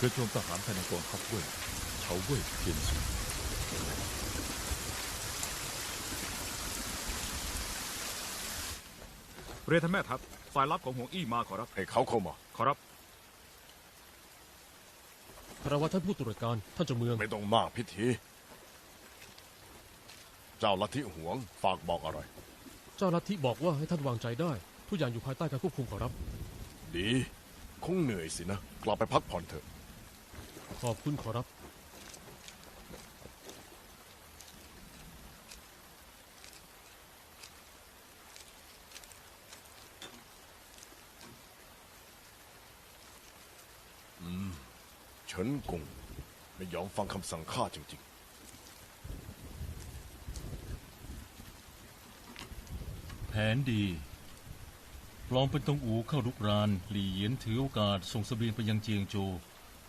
เพื่อโจมทหารภายในกองทัพเว่ยเฉาเว่ยเทียนซุนเรียนท่านแม่ทัพฝ่ายลับของหวงอี้มาขอรับให้เขาเข้ามา ขอรับคารวะท่านผู้ตรวจการท่านเจ้าเมือง ไม่ต้องมากพิธี เจ้าลัทธิหวงฝากบอกอะไร เจ้าลัทธิบอกว่าให้ท่านวางใจได้ ทุกอย่างอยู่ภายใต้การควบคุมขอรับ ดี คงเหนื่อยสินะ กลับไปพักผ่อนเถอะ ขอบคุณขอรับเฉินกงไม่ยอมฟังคำสั่งข้าจริงแผนดีปลอมเป็นตงอูเข้ารุกราน หลี่เหยียนถือโอกาสส่งสเสบียงไปยังเจียงโจว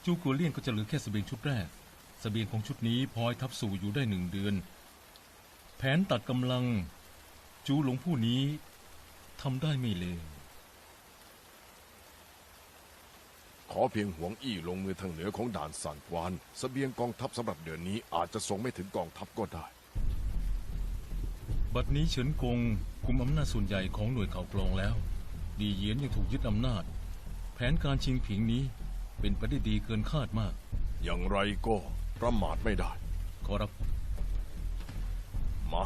จูกัวเลี่ยนก็จะเหลือแค่สเสบียงชุดแรกสเสบียงของชุดนี้พอให้ทัพสู่อยู่ได้หนึ่งเดือน แผนตัดกำลัง จูหลงผู้นี้ทำได้ไม่เลวๆขอเพียงหวงอี้ลงมือทางเหนือของด่านสานกวานสเสบียงกองทัพสำหรับเดือนนี้อาจจะส่งไม่ถึงกองทัพก็ได้ บัดนี้เฉินกงคุมอำนาจส่วนใหญ่ของหน่วยข่าวกรองแล้วหลี่เหยียนยังถูกยึดอำนาจ แผนการชิงผิงนี้ เป็นไปได้ดีเกินคาดมาก อย่างไรก็ประมาทไม่ได้ ขอรับ มา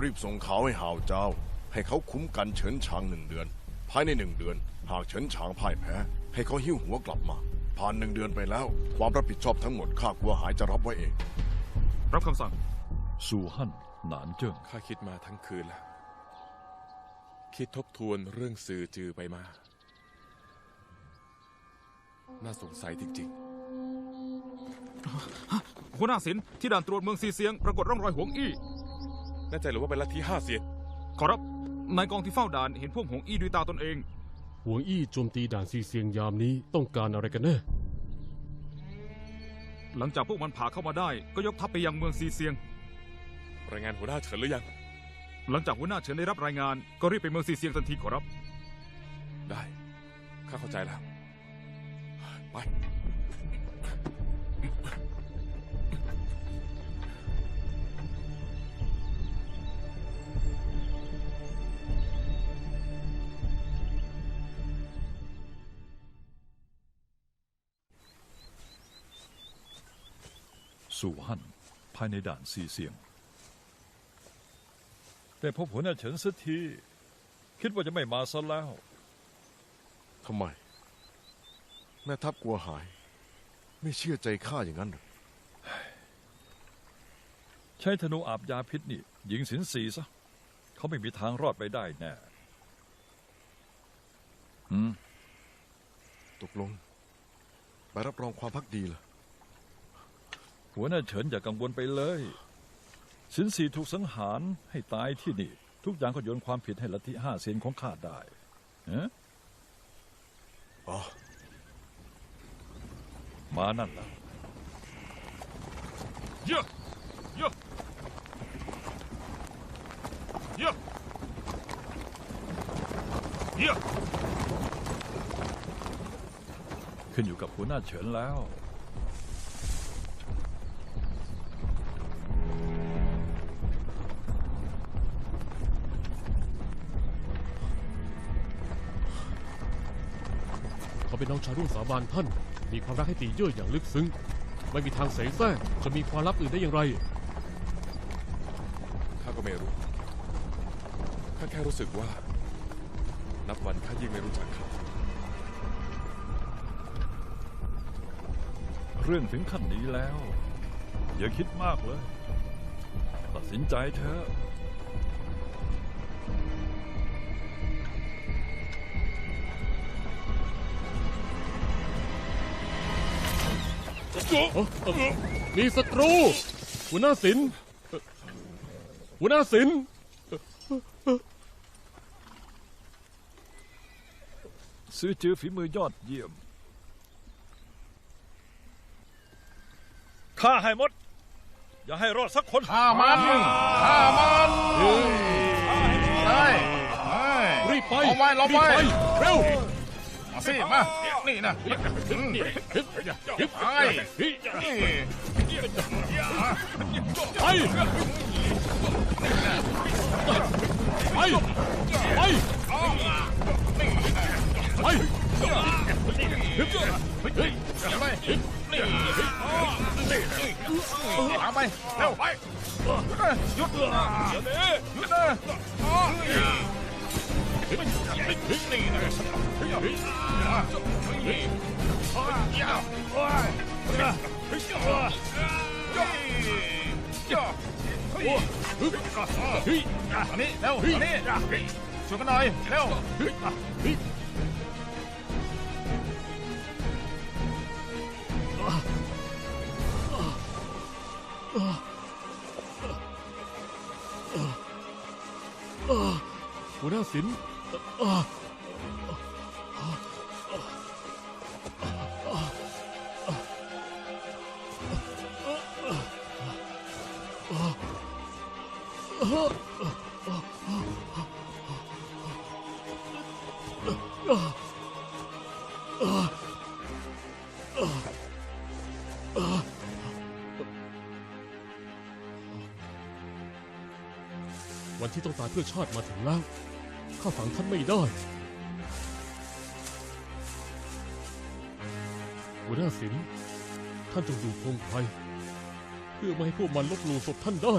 รีบส่งข่าวให้หาวเจ้า ให้เขาคุ้มกันเฉินฉางหนึ่งเดือน ภายในหนึ่งเดือน หากเฉินฉางพ่ายแพ้ ให้เขาหิ้วหัวกลับมา ผ่านหนึ่งเดือนไปแล้ว ความรับผิดชอบทั้งหมดข้ากลัวหายจะรับไว้เอง รับคำสั่ง สู่ฮั่นหนานเจิ้งข้าคิดมาทั้งคืนแล้ว คิดทบทวนเรื่องสื่อจือไปมา น่าสงสัยจริงหัวหน้าศิลป์ที่ด่านตรวจเมืองซีเซียงปรากฏร่องรอยหวงอี้ ๆ แน่ใจหรือว่าเป็นลัทธิห้าเสียน ขอรับนายกองที่เฝ้าด่านเห็นพวกหวงอี้ด้วยตาตนเอง หวงอี้โจมตีด่านซีเซียงยามนี้ต้องการอะไรกันแน่ หลังจากพวกมันผ่าเข้ามาได้ ก็ยกทัพไปยังเมืองซีเซียง รายงานหัวหน้าเฉินหรือยัง หลังจากหัวหน้าเฉินได้รับรายงาน ก็รีบไปเมืองซีเซียงทันทีขอรับ ได้ ข้าเข้าใจแล้ว ไป สู่ฮั่นภายในด่านซีเซียง แต่พบหัวหน้าเฉินสักที คิดว่าจะไม่มาซะแล้ว ทำไม แม่ทัพกลัวหาย ไม่เชื่อใจข้าอย่างนั้นเหรอใช้ธนูอาบยาพิษนี่ยิงสินสีซะเขาไม่มีทางรอดไปได้แน่อืมตกลงใบรับรองความพักดีล่ะ หัวหน้าเฉินอย่ากังวลไปเลย สินสีถูกสังหารให้ตายที่นี่ ทุกอย่างก็โยนความผิดให้ลัทธิห้าเซนของข้าได้เอ๊ะอ๋อ มานั่นล่ะเยอะเยอะเยอะเยอะขึ้นอยู่กับหัวหน้าเฉินแล้ว เขาเป็นน้องชายร่วมสาบานท่าน มีความรักให้ตีเย่ออย่างลึกซึ้ง ไม่มีทางเสแสร้งจะมีความลับอื่นได้อย่างไร ข้าก็ไม่รู้ ข้าแค่รู้สึกว่า นับวันข้ายิ่งไม่รู้จักเขาเรื่องถึงขั้นนี้แล้ว อย่าคิดมากเลย ตัดสินใจเถอะ มีศัตรู หัวหน้าศิลป์เอ่อหัวหน้าศิลป์ซื้อจือฝีมือยอดเยี่ยมข้าให้หมด อย่าให้รอดสักคน ฆ่ามันฆ่ามันได้รีบไปเอาไว้เอาไว้รีบเร็ว มาสิมา นี่นะอืมไปนี่ไปไปไปไปตามไปเร็วไปหยุดหยุดนะหยุดนะนี่ นี่เร็วนี่ช่วยกันหน่อยเร็วหัวหน้าศิลป์ วันที่ต้องตายเพื่อชาติมาถึงแล้ว ข้าฝังท่านไม่ได้ หัวหน้าศิลท่านจงดูพงไพรเพื่อไม่ให้พวกมันลบหลู่ศพท่านได้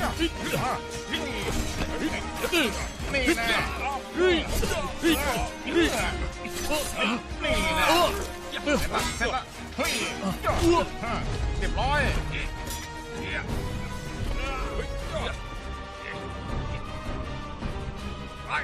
นี่นะเฮ้ยเฮ้ยเฮ้ยนี่นะเสร็จละเฮ้ยเรียบร้อยหน่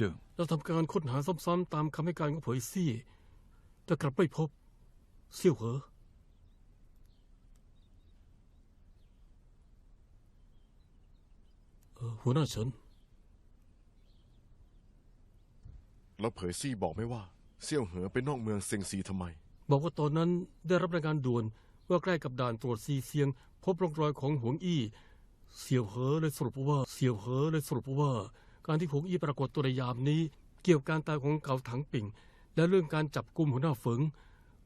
เจิ้งเราทำการค้นหาซ้ำๆตามคำให้การของเผยซี่ แต่กลับไม่พบเซี่ยวเหอเอ่อหัวหน้าเฉินแล้วเผยซี่บอกไหมว่าเซี่ยวเหอไปนอกเมืองเซิงซีทำไม บอกว่าตอนนั้นได้รับรายงานด่วนว่าใกล้กับด่านตรวจซีเซียง พบร่องรอยของหวงอี้ เสี่ยวเหอเลยสรุปว่า เสี่ยวเหอเลยสรุปว่า การที่หงอี้ปรากฏตัวในยามนี้ เกี่ยวกับการตายของเกาถังปิ่ง และเรื่องการจับกุมหัวหน้าเฟิง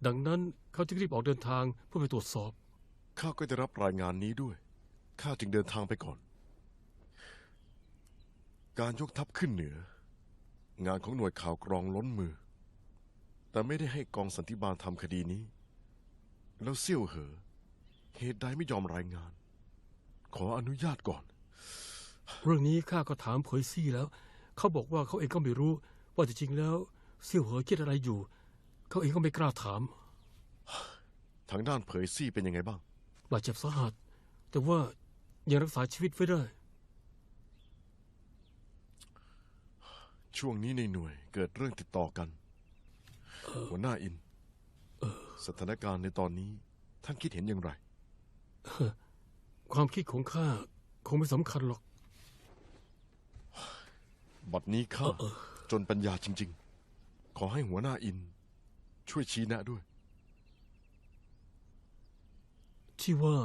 ดังนั้นเขาจึงรีบออกเดินทางเพื่อไปตรวจสอบ ข้าก็ได้รับรายงานนี้ด้วย ข้าจึงเดินทางไปก่อน การยกทัพขึ้นเหนือ งานของหน่วยข่าวกรองล้นมือ แต่ไม่ได้ให้กองสันติบาลทำคดีนี้ แล้วเซี่ยวเหอ เหตุใดไม่ยอมรายงาน ขออนุญาตก่อน เรื่องนี้ข้าก็ถามเผยซี่แล้ว เขาบอกว่าเขาเองก็ไม่รู้ ว่าจริงๆแล้วเสี่ยวเหอคิดอะไรอยู่ เขาเองก็ไม่กล้าถาม ทางด้านเผยซี่เป็นยังไงบ้าง บาดเจ็บสาหัส แต่ว่ายังรักษาชีวิตไว้ได้ ช่วงนี้ในหน่วยเกิดเรื่องติดต่อกัน หัวหน้าอิน สถานการณ์ในตอนนี้ท่านคิดเห็นอย่างไร ความคิดของข้าคงไม่สำคัญหรอก บัดนี้ข้าจนปัญญาจริง ๆ ขอให้หัวหน้าอิน ช่วยชี้แนะด้วย ที่ว่า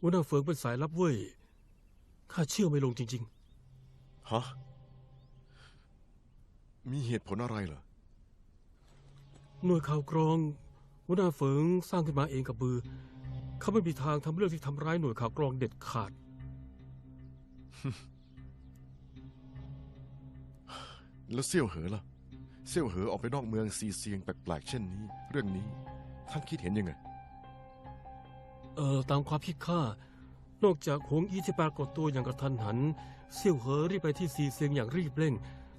หัวหน้าเฟิงเป็นสายลับเว้ยข้าเชื่อไม่ลงจริง ฮะ มีเหตุผลอะไรเหรอ ๆ หน่วยข่าวกรองหัวหน้าเฟิงสร้างขึ้นมาเองกับมือเขาไม่มีทางทำเรื่องที่ทำร้ายหน่วยข่าวกรองเด็ดขาด แล้วเซี่ยวเหอล่ะ เซี่ยวเหอออกไปนอกเมืองซีเซียงแปลกๆเช่นนี้ เรื่องนี้ท่านคิดเห็นยังไง เอ่อตามความคิดข้า นอกจากหวงอี้ที่ปรากฏตัวอย่างกระทันหัน เซี่ยวเหอรีบไปที่ซีเซียงอย่างรีบเร่ง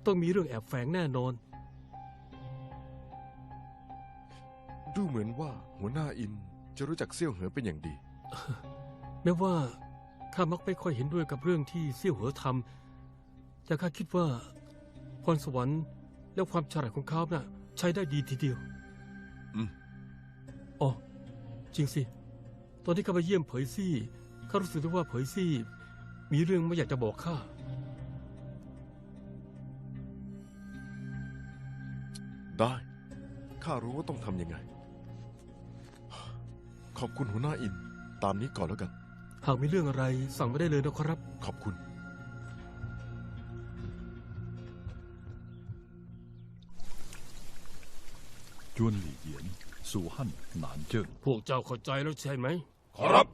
ต้องมีเรื่องแอบแฝงแน่นอน ดูเหมือนว่าหัวหน้าอินจะรู้จักเซี่ยวเหอเป็นอย่างดี แม้ว่าข้ามักไม่ค่อยเห็นด้วยกับเรื่องที่เซี่ยวเหอทำแต่ข้าคิดว่า พรสวรรค์และความฉลาดของเขาน่ะ ใช้ได้ดีทีเดียว อืม อ๋อ จริงสิ ตอนที่ข้าไปเยี่ยมเผยซี่ข้ารู้สึกได้ว่าเผยซี่ มีเรื่องไม่อยากจะบอกข้า ได้ ข้ารู้ว่าต้องทำยังไง ขอบคุณหัวหน้าอิน ตามนี้ก่อนแล้วกัน หากมีเรื่องอะไรสั่งไม่ได้เลยนะครับ ขอบคุณ จวนหลี่เหยียน สู่ฮั่นหนานเจิ้งพวกเจ้าเข้าใจแล้วใช่ไหม ขอรับ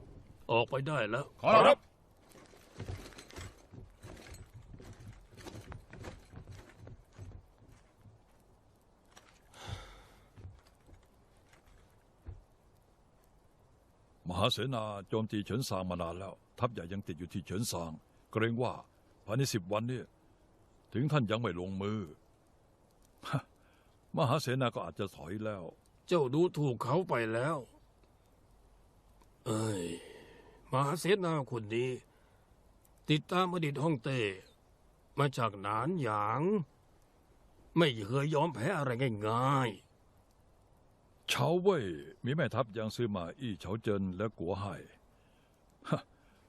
ออกไปได้แล้ว ขอรับ มหาเสนาโจมตีเฉินซางมานานแล้ว ทัพใหญ่ยังติดอยู่ที่เฉินซาง เกรงว่าภายในสิบวันเนี่ยถึงท่านยังไม่ลงมือฮะ มหาเสนาก็อาจจะถอยแล้ว เจ้าดูถูกเขาไปแล้ว เอ้ยมหาเสนาคนนี้ ติดตามอดีตฮ่องเต้มาจากหนานหยาง ไม่เคยยอมแพ้อะไรง่ายเฉาเว่ยมีแม่ทัพอย่างซื้อมาอี้เฉาเจินและกัวไห่ฮะ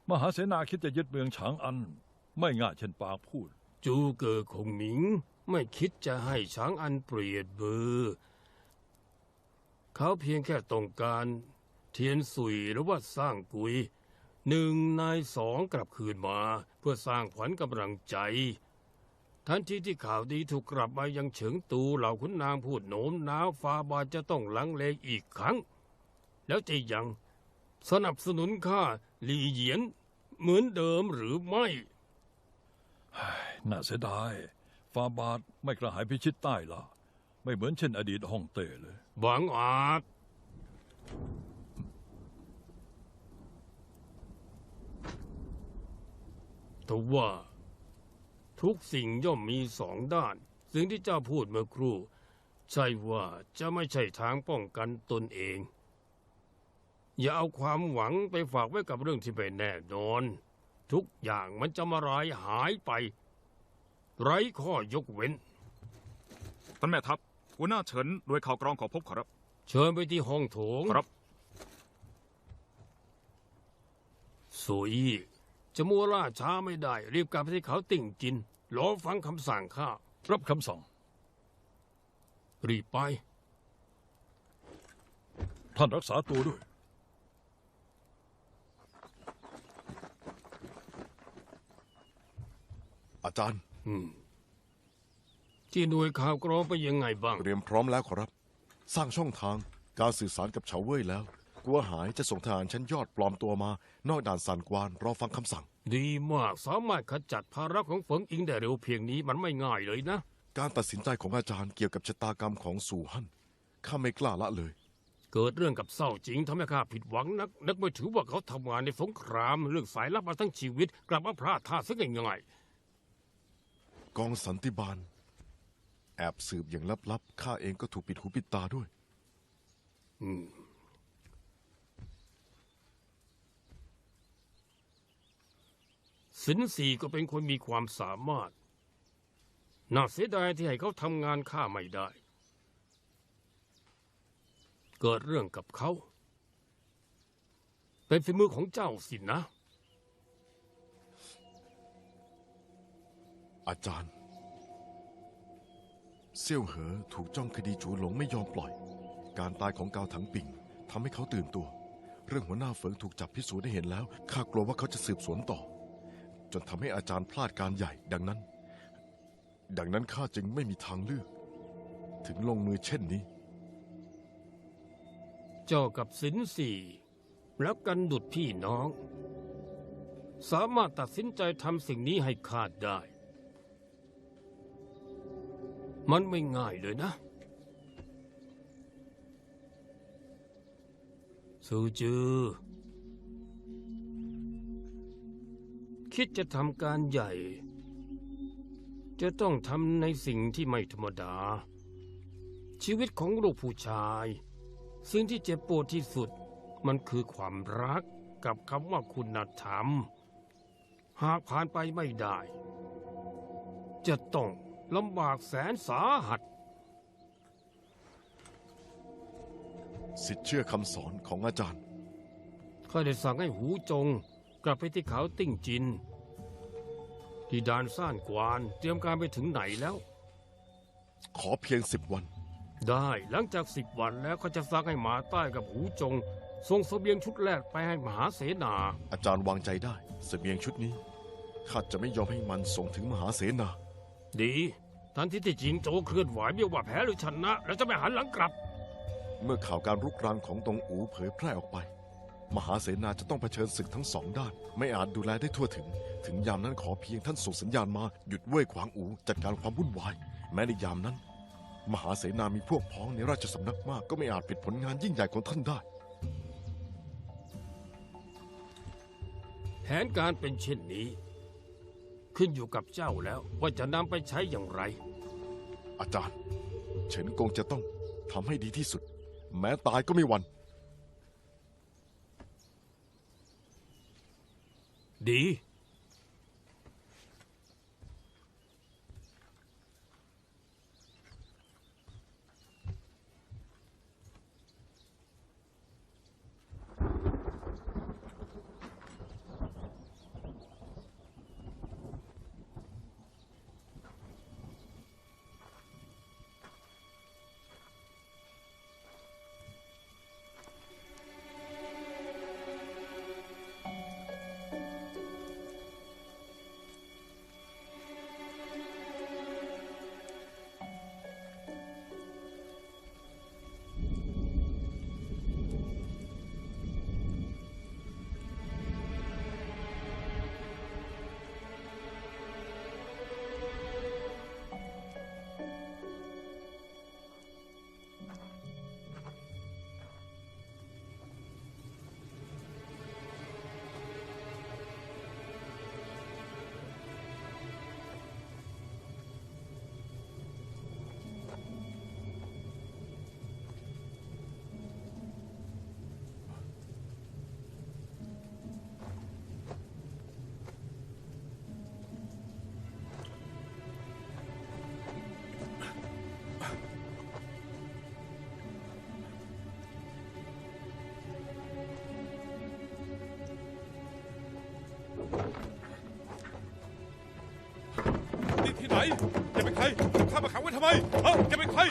มหาเสนาคิดจะยึดเมืองฉางอัน ไม่ง่ายเช่นปากพูดๆจูเก๋อคงหมิง ไม่คิดจะให้ช้างอันเปรียดเบือ เขาเพียงแค่ต้องการเทียนสุยหรือว่าสร้างกุยหนึ่งนายสองกลับคืนมา เพื่อสร้างขวัญกำลังใจ ทันทีที่ข่าวดีถูกกลับมายังเฉิงตูเหล่าขุนนางพูดโน้มน้าวฟาบาจะต้องลังเลอีกครั้ง แล้วจะยังสนับสนุนข้าหลี่เหยียนเหมือนเดิมหรือไม่ น่าเสียดาย ฟาบาทไม่กระหายพิชิตใต้ล่ะ ไม่เหมือนเช่นอดีตฮ่องเต้เลย หวังอาจ แต่ว่า ทุกสิ่งย่อมมีสองด้าน สิ่งที่เจ้าพูดเมื่อครู่ ใช่ว่าจะไม่ใช่ทางป้องกันตนเอง อย่าเอาความหวังไปฝากไว้กับเรื่องที่ไม่แน่นอน ทุกอย่างมันจะมารายหายไป ไร้ข้อยกเว้น ท่านแม่ทัพหัวหน้าเฉินโดยข่าวกรองขอพบขอรับเชิญไปที่ห้องโถงครับสุยจะมัวล่าช้าไม่ได้ รีบกลับไปที่เขาติ่งจินรอฟังคำสั่งข้ารับคำสั่ง รีบไป ท่านรักษาตัวด้วย อาจารย์ อืม ที่หน่วยข่าวกรองไปนยังไงบ้าง เตรียมพร้อมแล้วขอรับ สร้างช่องทางการสื่อสารกับเฉาเว่ยแล้วกลัวหายจะส่งทหารชั้นยอดปลอมตัวมา นอกด่านซานกวานรอฟังคำสั่ง ดีมากสามารถขจัดภาระของเฟิงอิงได้เร็วเพียงนี้มันไม่ง่ายเลยนะ การตัดสินใจของอาจารย์เกี่ยวกับชะตากรรมของสู่ฮั่นข้าไม่กล้าละเลย เกิดเรื่องกับเศร้าจริงทำให้ข้าผิดหวังนักนึกไม่ถือว่าเขาทำงานในสงคราม เรื่องสายลับมาทั้งชีวิต กลับมาพลาดท่าซะง่าย กองสันติบาล แอบสืบอย่างลับๆ ข้าเองก็ถูกปิดหูปิดตาด้วย อืม สินสีก็เป็นคนมีความสามารถ น่าเสียดายที่ให้เขาทำงานข้าไม่ได้ เกิดเรื่องกับเขา เป็นฝีมือของเจ้าสินะ อาจารย์ เซี่ยวเหอถูกจ้องคดีจูหลงไม่ยอมปล่อย การตายของกาวถังปิงทำให้เขาตื่นตัว เรื่องหัวหน้าเฟิงถูกจับพิสูจน์ได้เห็นแล้ว ข้ากลัวว่าเขาจะสืบสวนต่อ จนทำให้อาจารย์พลาดการใหญ่ดังนั้น ดังนั้นข้าจึงไม่มีทางเลือก ถึงลงมือเช่นนี้ เจ้ากับสินสี่รักกันดุดพี่น้อง สามารถตัดสินใจทำสิ่งนี้ให้ขาดได้ มันไม่ง่ายเลยนะสูจือ คิดจะทำการใหญ่ จะต้องทำในสิ่งที่ไม่ธรรมดา ชีวิตของลูกผู้ชาย สิ่งที่เจ็บปวดที่สุดมันคือความรักกับคำว่าคุณธรรม หากผ่านไปไม่ได้ จะต้อง ลำบากแสนสาหัส สิทธิ์เชื่อคำสอนของอาจารย์ ข้าได้สั่งให้หูจง กลับไปที่เขาติ้งจิน ที่ด่านซ่านกวานเตรียมการไปถึงไหนแล้ว ขอเพียงสิบวัน ได้หลังจากสิบวันแล้วเขาจะสั่งให้หมาใต้กับหูจงส่งเสบียงชุดแรกไปให้มหาเสนา อาจารย์วางใจได้ เสบียงชุดนี้ข้าจะไม่ยอมให้มันส่งถึงมหาเสนา ดีทันทีที่จิงโจเคลื่อนไหวไม่ว่าแพ้หรือชนะแล้วจะไม่หันหลังกลับ เมื่อข่าวการรุกรานของตงอูเผยแพร่ออกไป มหาเสนาจะต้องเผชิญศึกทั้งสองด้าน ไม่อาจดูแลได้ทั่วถึง ถึงยามนั้นขอเพียงท่านส่งสัญญาณมาหยุดเว่ยขวางอูจัดการความวุ่นวาย แม้ในยามนั้น มหาเสนามีพวกพ้องในราชสำนักมากก็ไม่อาจปิดผลงานยิ่งใหญ่ของท่านได้แผนการเป็นเช่นนี้ ขึ้นอยู่กับเจ้าแล้วว่าจะนำไปใช้อย่างไร อาจารย์ เฉินกงจะต้องทำให้ดีที่สุด แม้ตายก็ไม่หวัน ดี นี่ที่ไหนแกเป็นใครข้ามาขังไว้ทำไมฮะแกเป็นใคร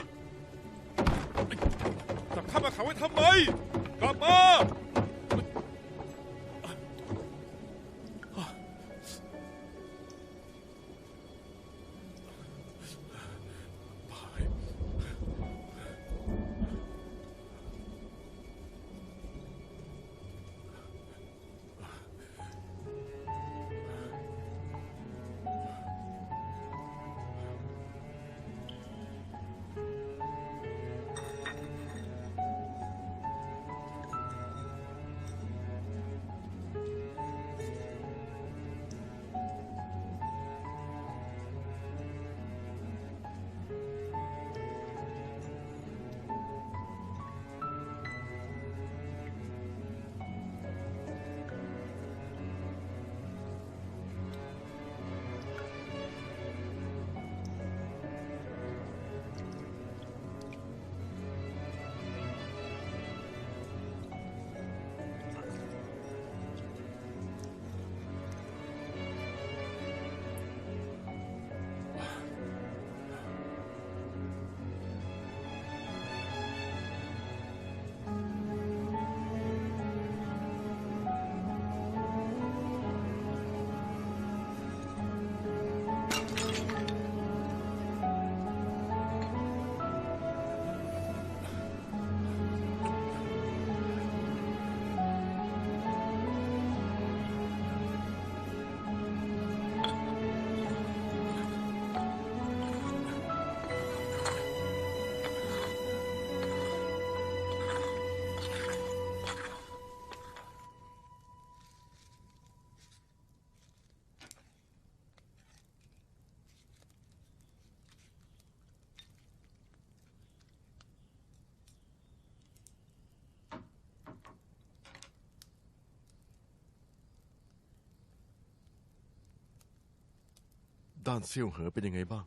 ด้านเซี่ยวเหอเป็นยังไงบ้าง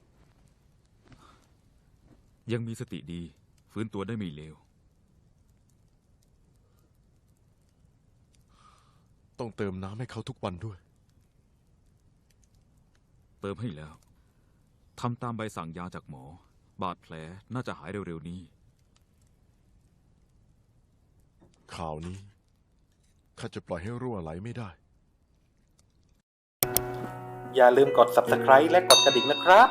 ยังมีสติดี ฟื้นตัวได้ไม่เลว ต้องเติมน้ำให้เขาทุกวันด้วย เติมให้แล้วทำตามใบสั่งยาจากหมอ บาดแผลน่าจะหายเร็วๆนี้ ข่าวนี้ข้าจะปล่อยให้รั่วไหลไม่ได้ อย่าลืมกด subscribe และกดกระดิ่งนะครับ